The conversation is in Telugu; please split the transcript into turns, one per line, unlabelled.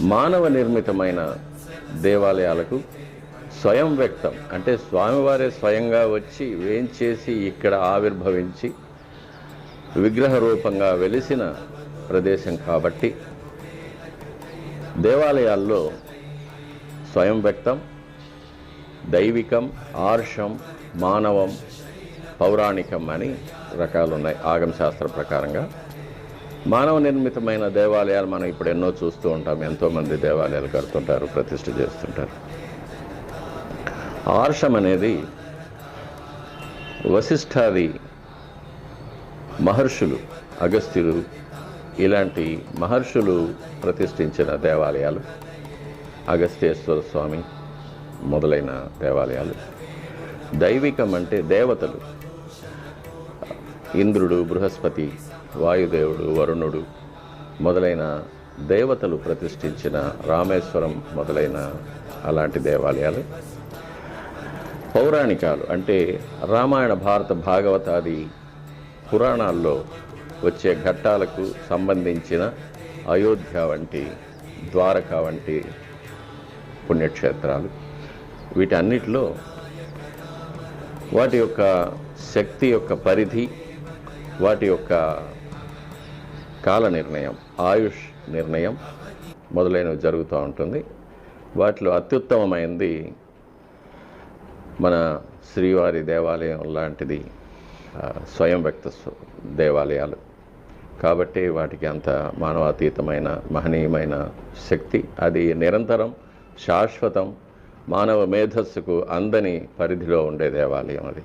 మానవ నిర్మితమైన దేవాలయాలకు స్వయం వ్యక్తం. అంటే స్వామివారే స్వయంగా వచ్చి వేంచేసి ఇక్కడ ఆవిర్భవించి విగ్రహ రూపంగా వెలిసిన ప్రదేశం కాబట్టి దేవాలయాల్లో స్వయం వ్యక్తం దైవికం ఆర్షం మానవం పౌరాణికం అని రకాలు ఉన్నాయి ప్రకారంగా. మానవ నిర్మితమైన దేవాలయాలు మనం ఇప్పుడు ఎన్నో చూస్తూ ఉంటాం. ఎంతోమంది దేవాలయాలు కడుతుంటారు ప్రతిష్ఠ చేస్తుంటారు. ఆర్షం అనేది వశిష్ఠాది మహర్షులు అగస్త్యులు ఇలాంటి మహర్షులు ప్రతిష్ఠించిన దేవాలయాలు. అగస్త్యేశ్వర స్వామి మొదలైన దేవాలయాలు. దైవికం అంటే దేవతలు. ఇంద్రుడు బృహస్పతి వాయుదేవుడు వరుణుడు మొదలైన దేవతలు ప్రతిష్ఠించిన రామేశ్వరం మొదలైన అలాంటి దేవాలయాలు. పౌరాణికాలు అంటే రామాయణ భారత భాగవతాది పురాణాల్లో వచ్చే ఘట్టాలకు సంబంధించిన అయోధ్య వంటి ద్వారక వంటి పుణ్యక్షేత్రాలు. వీటన్నిటిలో వాటి యొక్క శక్తి యొక్క పరిధి వాటి యొక్క కాల నిర్ణయం ఆయుష్ నిర్ణయం మొదలైనవి జరుగుతూ ఉంటుంది. వాటిలో అత్యుత్తమమైనది మన శ్రీవారి దేవాలయం లాంటిది స్వయం వ్యక్త దేవాలయాలు. కాబట్టి వాటికి అంత మానవాతీతమైన మహనీయమైన శక్తి అది నిరంతరం శాశ్వతం మానవ మేధస్సుకు అందని పరిధిలో ఉండే దేవాలయం అది.